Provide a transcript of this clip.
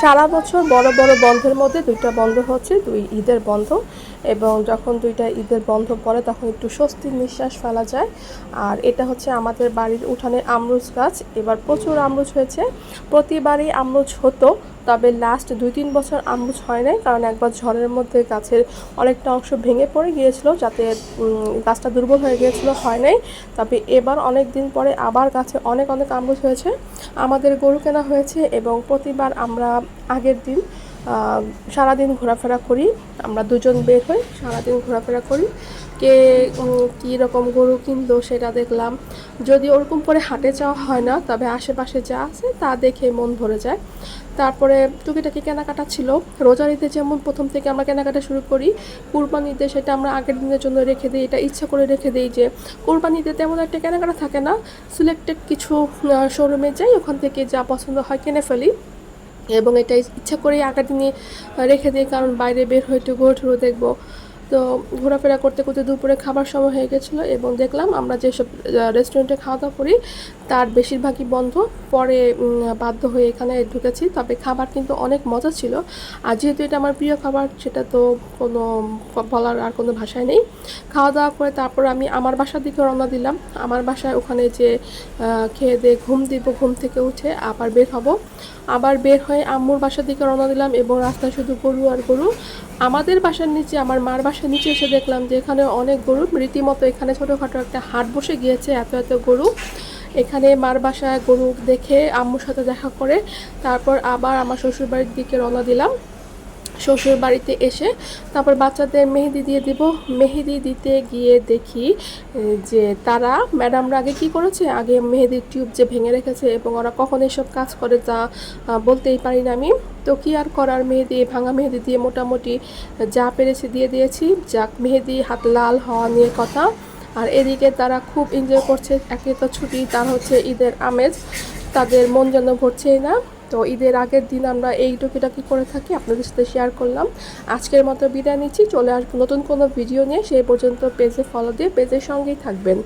সারা বছর বড় বড় বন্ধের মধ্যে দুইটা বন্ধ হচ্ছে দুই ঈদের বন্ধ। এবং যখন দুইটা ঈদের বন্ধ পড়ে, তখন একটু স্বস্তির নিঃশ্বাস ফেলা যায়। আর এটা হচ্ছে আমাদের বাড়ির উঠানে আমরুজ গাছ। এবার প্রচুর আমরুজ হয়েছে। প্রতিবারই আমরুজ হতো, তবে লাস্ট দুই তিন বছর আমরুজ হয় নাই, কারণ একবার ঝড়ের মধ্যে গাছের অনেকটা অংশ ভেঙে পড়ে গিয়েছিল, যাতে গাছটা দুর্বল হয়ে গিয়েছিল, হয় নাই। তবে এবার অনেক দিন পরে আবার গাছে অনেক অনেক আমরুজ হয়েছে। আমাদের গরু কেনা হয়েছে এবং প্রতিবার আমরা আগের দিন সারাদিন ঘোরাফেরা করি। আমরা দুজন বের হই, সারাদিন ঘোরাফেরা করি। কে কী রকম গরু কিনলো সেটা দেখলাম। যদি ওরকম করে হাটে যাওয়া হয় না, তবে আশেপাশে যা আছে তা দেখে মন ভরে যায়। তারপরে টুকিটাকি কেনাকাটা ছিল। রোজার ঈদে যেমন প্রথম থেকে আমরা কেনাকাটা শুরু করি, কুরবানিতে সেটা আমরা আগের দিনের জন্য রেখে দিই। এটা ইচ্ছা করে রেখে দিই যে, কুরবানিতে তেমন একটা কেনাকাটা থাকে না। সিলেক্টেড কিছু শোরুমে যাই, ওখান থেকে যা পছন্দ হয় কিনে ফেলি। এবং এটা ইচ্ছা করেই আঁকাটি নিয়ে রেখে দিই কারণ বাইরে বের হয়ে একটু ঘোর দেখব। তো ঘোরাফেরা করতে করতে দুপুরে খাবার সময় হয়ে গেছিল এবং দেখলাম আমরা যেসব রেস্টুরেন্টে খাওয়া দাওয়া করি, তার বেশিরভাগই বন্ধ। পরে বাধ্য হয়ে এখানে ঢুকেছি, তবে খাবার কিন্তু অনেক মজা ছিল। আর যেহেতু এটা আমার প্রিয় খাবার, সেটা তো কোনো বলার আর কোনো ভাষায় নেই। খাওয়া দাওয়া করে তারপর আমি আমার বাসার দিকে রওনা দিলাম। আমার বাসায় ওখানে যে খেয়ে দিয়ে ঘুম দিব, ঘুম থেকে উঠে আবার বের হব। আবার বের হয়ে আম্মুর বাসার দিকে রওনা দিলাম এবং রাস্তায় শুধু গরু আর গরু। আমাদের বাসার নিচে আমার মার বাসার নিচে এসে দেখলাম যে এখানে অনেক গরু, রীতিমতো এখানে ছোটোখাটো একটা হাট বসে গিয়েছে এত এত গরু। এখানে মার বাসায় গরু দেখে আম্মুর সাথে দেখা করে, তারপর আবার আমার শ্বশুরবাড়ির দিকে রওনা দিলাম। শ্বশুর বাড়িতে এসে তারপর বাচ্চাদের মেহেদি দিয়ে দিব। মেহেদি দিতে গিয়ে দেখি যে তারা, ম্যাডামরা আগে কি করেছে? আগে মেহেদির টিউব যে ভেঙে রেখেছে এবং ওরা কখন এসব কাজ করে তা বলতেই পারি না আমি। তো কি আর করার মেহেদি, ভাঙা মেহেদি দিয়ে মোটামুটি যা পেরেছি দিয়ে দিয়েছি। যাক, মেহেদি হাত লাল হওয়া নিয়ে কথা। আর এদিকে তারা খুব এনজয় করছে। একে তো ছুটি, তার হচ্ছে ঈদের আমেজ। তাদের মন যেন ভরছেই না। তো ঈদের আগের দিন আমরা এই টুকিটাকি করে থাকি, আপনাদের সাথে শেয়ার করলাম। আজকের মতো বিদায় নিচ্ছি। চলে আসব নতুন কোনো ভিডিও নিয়ে। সেই পর্যন্ত পেজে ফলো দিয়ে পেজের সঙ্গেই থাকবেন।